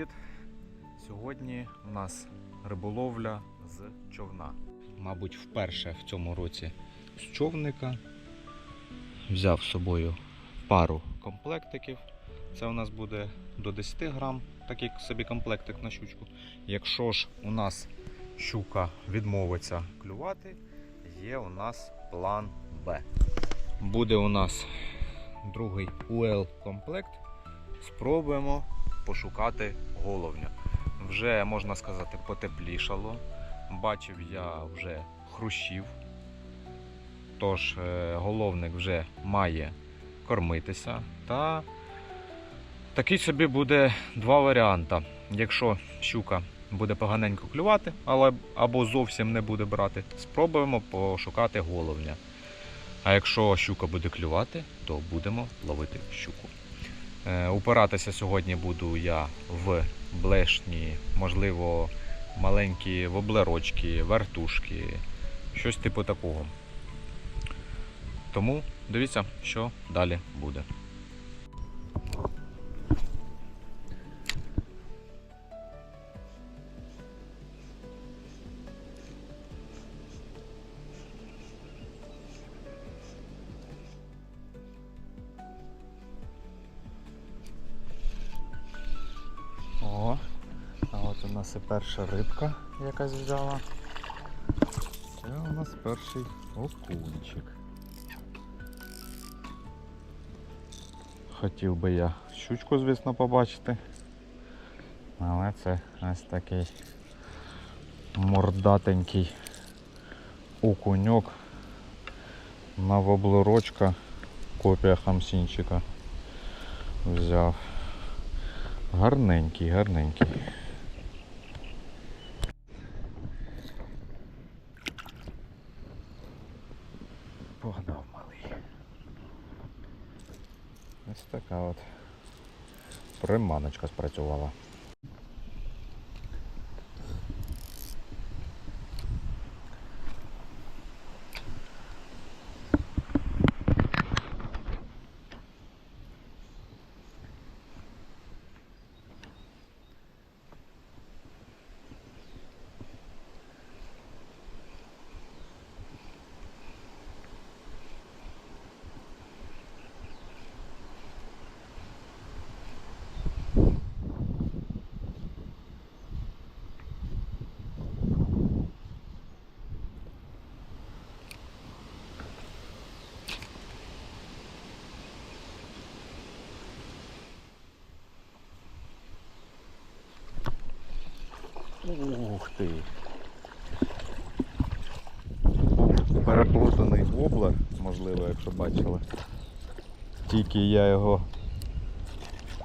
Привіт! Сьогодні у нас риболовля з човна. Мабуть, вперше в цьому році з човника. Взяв з собою пару комплектиків. Це у нас буде до 10 грам, такий собі комплектик на щучку. Якщо ж у нас щука відмовиться клювати, є у нас план Б. Буде у нас другий UL комплект. Спробуємо пошукати головня. Вже можна сказати, потеплішало. Бачив я вже хрущів. Тож е, головник вже має кормитися. Та такий собі буде два варіанти. Якщо щука буде поганенько клювати, але або зовсім не буде брати, спробуємо пошукати головня. А якщо щука буде клювати, то будемо ловити щуку. Е, Упиратися сьогодні буду я в блешні, можливо, маленькі воблерочки, вертушки, щось типу такого. Тому дивіться, що далі буде. Перша рибка якась взяла. Це у нас перший окунчик. Хотів би я щучку, звісно, побачити. Але це ось такий мордатенький окуньок на воблерочка, копія хамсінчика взяв. Гарненький, гарненький. Погнав малий. Ось така от приманочка спрацювала. Ух ти. Переплутаний воблер, можливо, якщо бачили. Тільки я його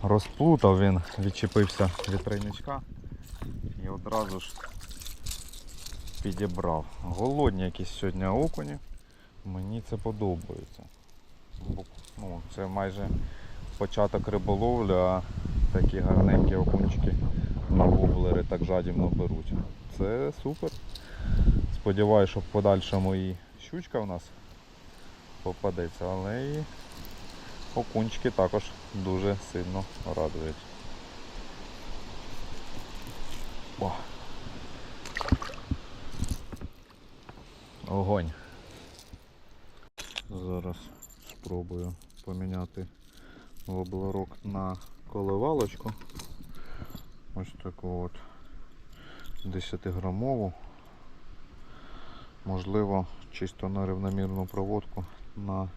розплутав, він відчепився від тройничка і одразу ж підібрав. Голодні якісь сьогодні окуні. Мені це подобається. Ну, це майже початок риболовлі, а такі гарненькі окунчики на воблери так жадібно беруть. Це супер. Сподіваюся, що в подальшому і щучка в нас попадеться, але і окунчики також дуже сильно радують. О. Огонь. Зараз спробую поміняти воблерок на коливалочку. Ось таку от 10-грамову. Можливо, чисто на рівномірну проводку на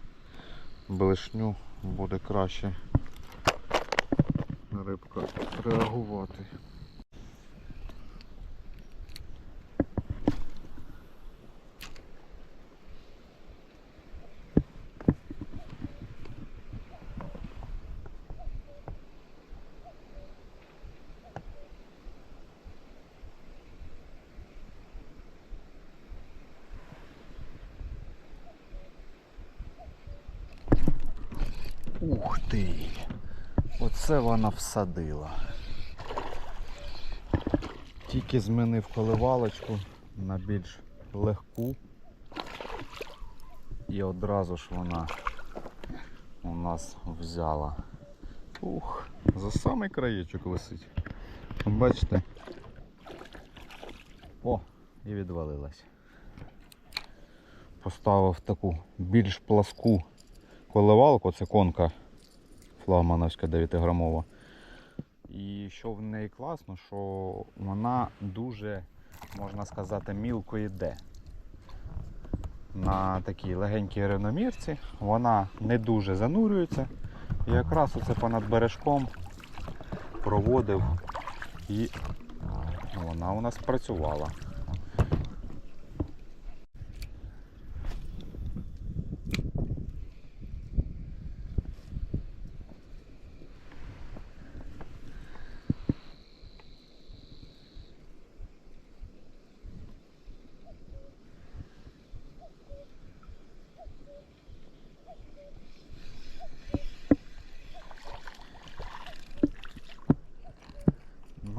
блешню буде краще рибка реагувати. Ух ти! Оце вона всадила. Тільки змінив коливалочку на більш легку. І одразу ж вона у нас взяла Ух, за самий краєчок висить. Бачите? О, і відвалилась. Поставив таку більш пласку коливалку, це конка флагмановська 9-грамова. І що в неї класно, що вона дуже, можна сказати, мілко йде. На такій легенькій рівномірці вона не дуже занурюється. І якраз оце понад бережком проводив і вона у нас працювала.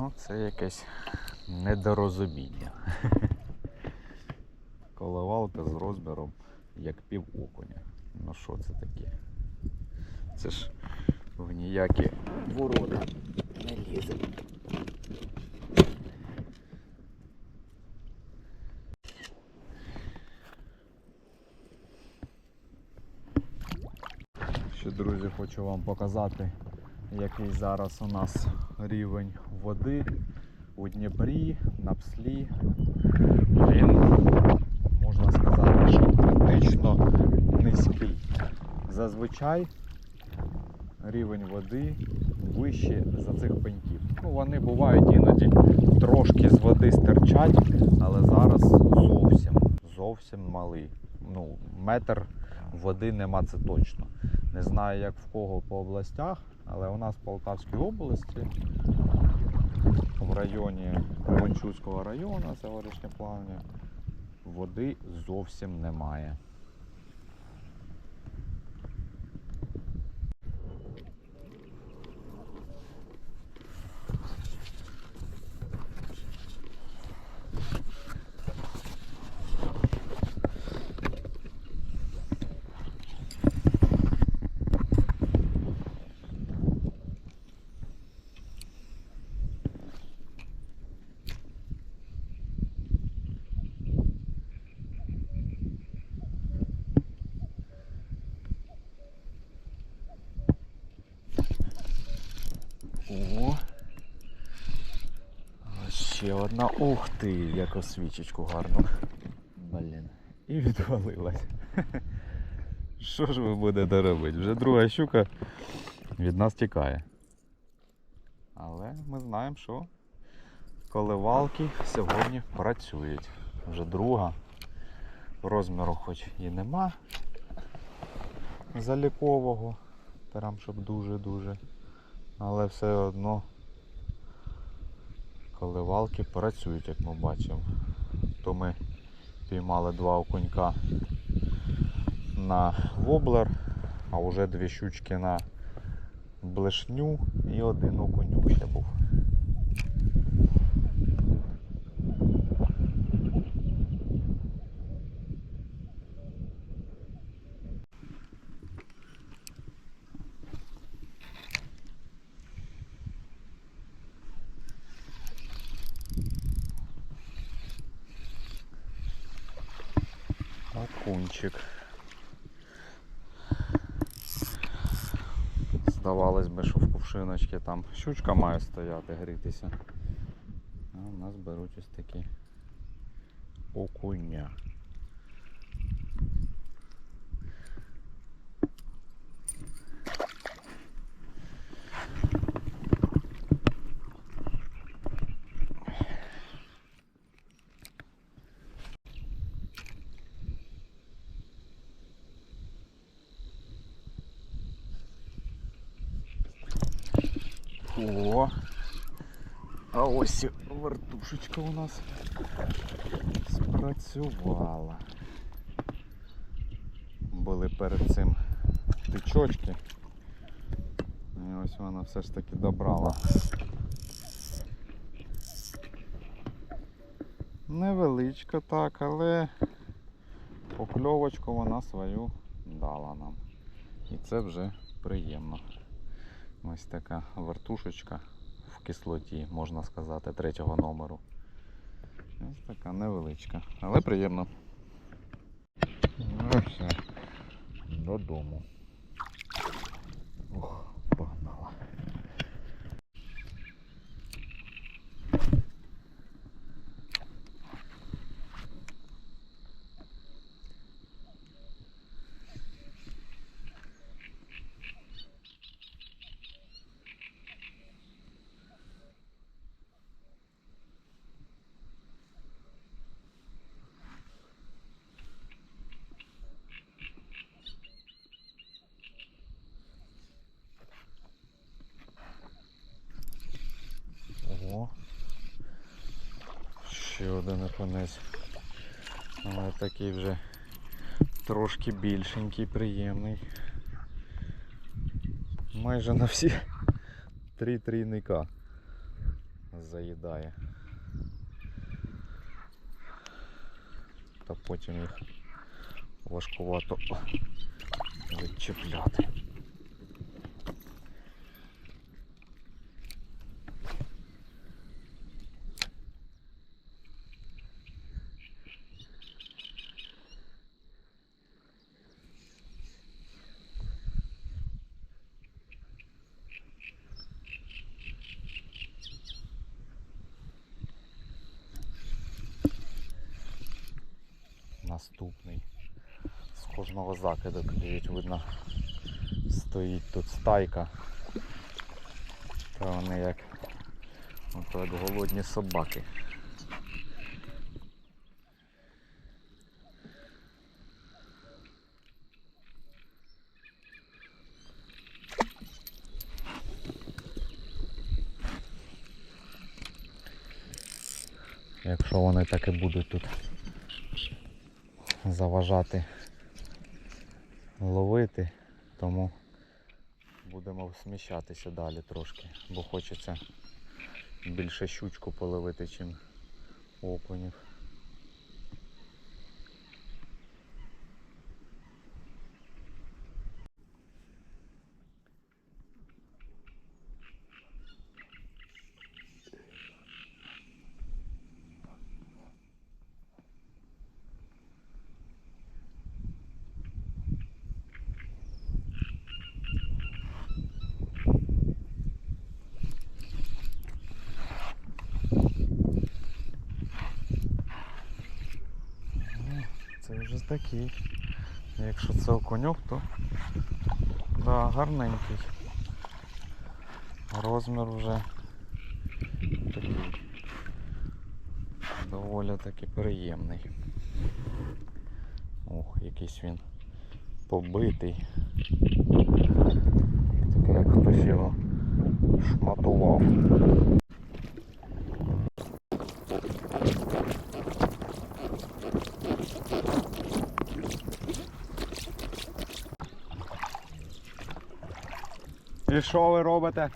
Ну, це якесь недорозуміння. Коливалка з розміром як пів окуня. Ну що це таке? Це ж в ніякі ворота не лізе. Ще, друзі, хочу вам показати, який зараз у нас рівень води у Дніпрі, на Пслі. Він, можна сказати, що критично низький. Зазвичай рівень води вище за цих пеньків. Ну, вони бувають іноді трошки з води стирчать, але зараз зовсім, зовсім малий. Ну, метр води нема, це точно. Не знаю, як в кого по областях, але у нас в Полтавській області, в районі Кременчуцького району, це горішнє плавня, води зовсім немає. О. А Ще одна. Ух ти, яку свічечку гарну. Блін. І відвалилась. Що ж ви будете робити? Вже друга щука від нас тікає. Але ми знаємо, що коливалки сьогодні працюють. Вже друга. Розміру хоч і нема залікового. Прям щоб дуже-дуже але все одно коливалки працюють, як ми бачимо. То ми піймали два окунька на воблер, а вже дві щучки на блешню і один окунюк ще був. Окунчик. Здавалось би, що в кувшиночці там щучка має стояти, грітися. А у нас беруть ось такі окуня. О, а ось і вертушечка у нас спрацювала. Були перед цим тичочки. І ось вона все ж таки добрала. Невеличка так, але покльовочку вона свою дала нам. І це вже приємно. Ось така вертушечка кислоті, можна сказати, третього номеру. Ось така невеличка, але приємно. Ну все, додому. Ох, погнала. Ого. Один окунець. Але такий вже трошки більшенький, приємний. Майже на всі три трійника заїдає. Та потім їх важкувато відчіпляти. Наступний. З кожного закиду клюють, видно, стоїть тут стайка. Та вони як, ото як голодні собаки. Якщо вони так і будуть тут заважати ловити, тому будемо сміщатися далі трошки, бо хочеться більше щучку половити, чим окунів. Це вже такий. Якщо це окуньок, то да, гарненький. Розмір вже такий. Доволі таки приємний. Ох, якийсь він побитий. Таке як хтось його шматував. І що ви робите?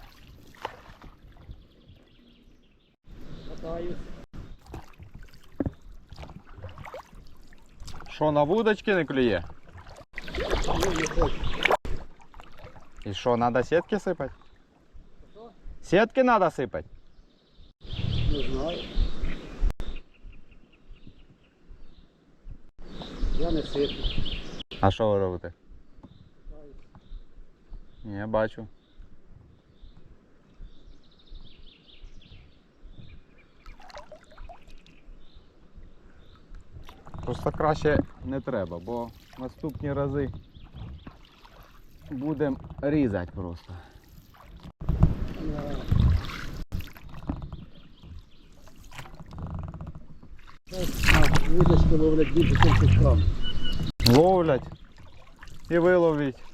Катаюсь. Що на вудочки не клює? Не. І що, треба сітки сипати? Сітки треба сипати? Не знаю. Я не сиплю. А що ви робите? Я бачу. Просто краще не треба, бо наступні рази будемо різати просто. Вудочки ловлять більше, ніж пішкам. Ловлять і виловіть.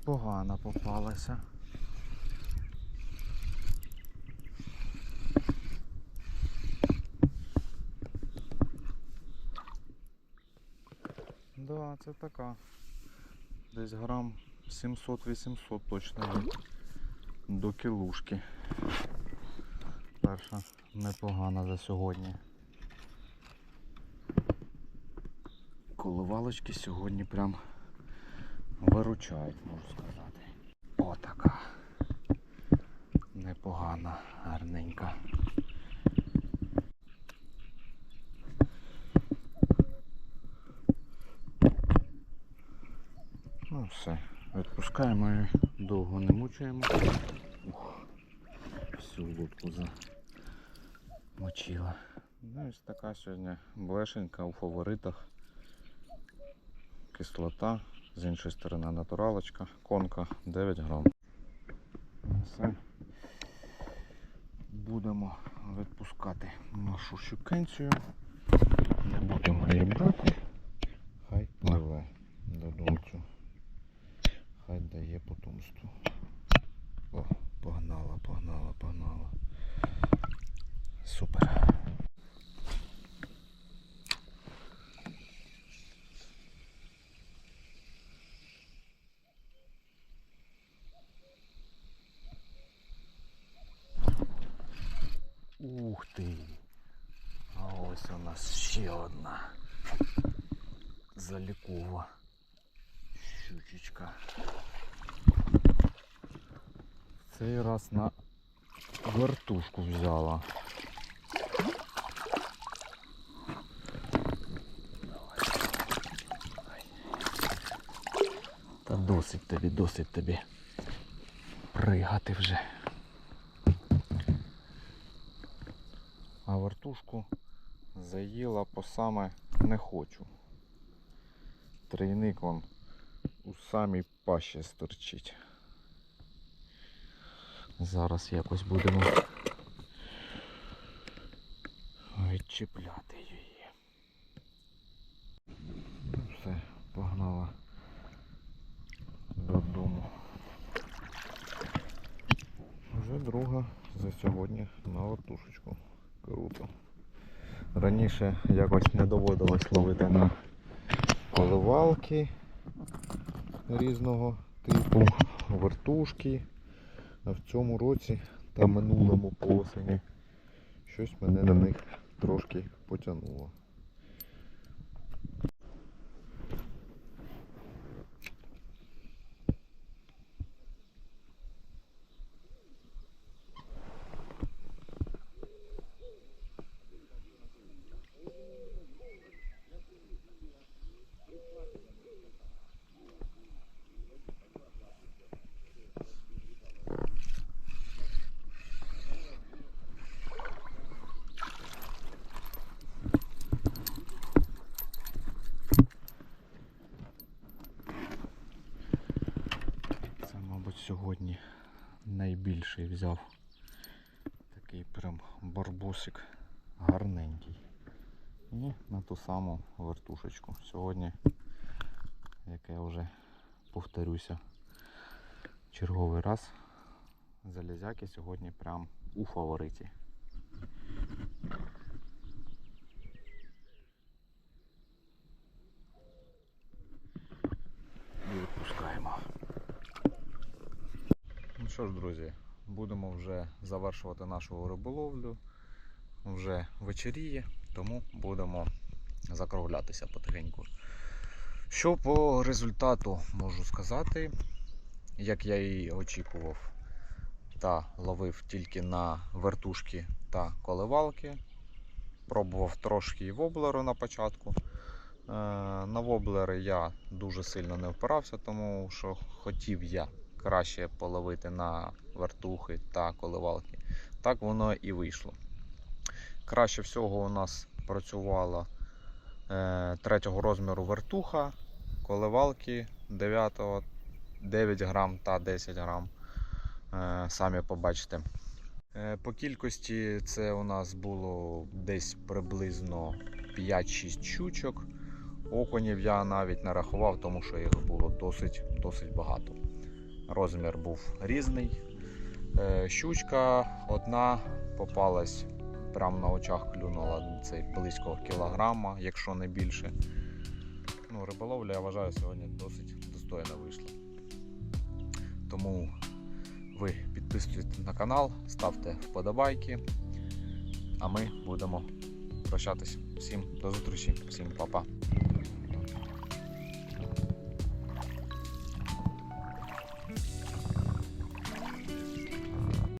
Непогана попалася. Да, це така. Десь грам 700-800 точно. До кілушки. Перша непогана за сьогодні. Коливалочки сьогодні прям виручають, можу сказати. Отака. Непогана, гарненька. Ну все, відпускаємо її, довго не мучаємо. Ух, всю лодку замочила. Ну ось така сьогодні блешенька у фаворитах. Кислота, з іншої сторони натуралочка, конка 9 грам. Все. Будемо відпускати нашу щукенцію. Не будемо її брати. Хай пливе додому. Хай дає потомство. О, погнала, погнала, погнала. Супер. Ух ти. А ось у нас ще одна залікова щучечка. Цей раз на вертушку взяла. Та досить тобі, досить тобі пригати вже. А вертушку заїла по саме не хочу. Трійник он у самій пащі сторчить. Зараз якось будемо відчіпляти її. Все, погнала додому. Вже друга за сьогодні на вертушечку. Круто. Раніше якось не доводилось ловити на коливалки різного типу, вертушки. А в цьому році та минулому по осені щось мене на них трошки потягнуло. Це, мабуть, сьогодні найбільший взяв. Такий прям барбосик гарненький. І на ту саму вертушечку. Сьогодні, як я вже повторюся, черговий раз залізяки сьогодні прям у фавориті. І відпускаємо. Ну що ж, друзі, будемо вже завершувати нашу риболовлю. Вже вечеріє, тому будемо закруглятися потихеньку. Що по результату можу сказати, як я і очікував, та ловив тільки на вертушки та коливалки. Пробував трошки і воблеру на початку. Е, На воблери я дуже сильно не впирався, тому що хотів я краще половити на вертухи та коливалки. Так воно і вийшло. Краще всього у нас працювала е, третього розміру вертуха, коливалки 9, 9 грам та 10 грам. Е, самі побачите. Е, По кількості це у нас було десь приблизно 5-6 щучок. Окунів я навіть не рахував, тому що їх було досить, досить багато. Розмір був різний. Е, Щучка одна попалась прямо на очах, клюнула цей близько кілограма, якщо не більше. Ну, риболовля, я вважаю, сьогодні досить достойна вийшла. Тому ви підписуйтесь на канал, ставте вподобайки, а ми будемо прощатись. Всім до зустрічі, всім па-па.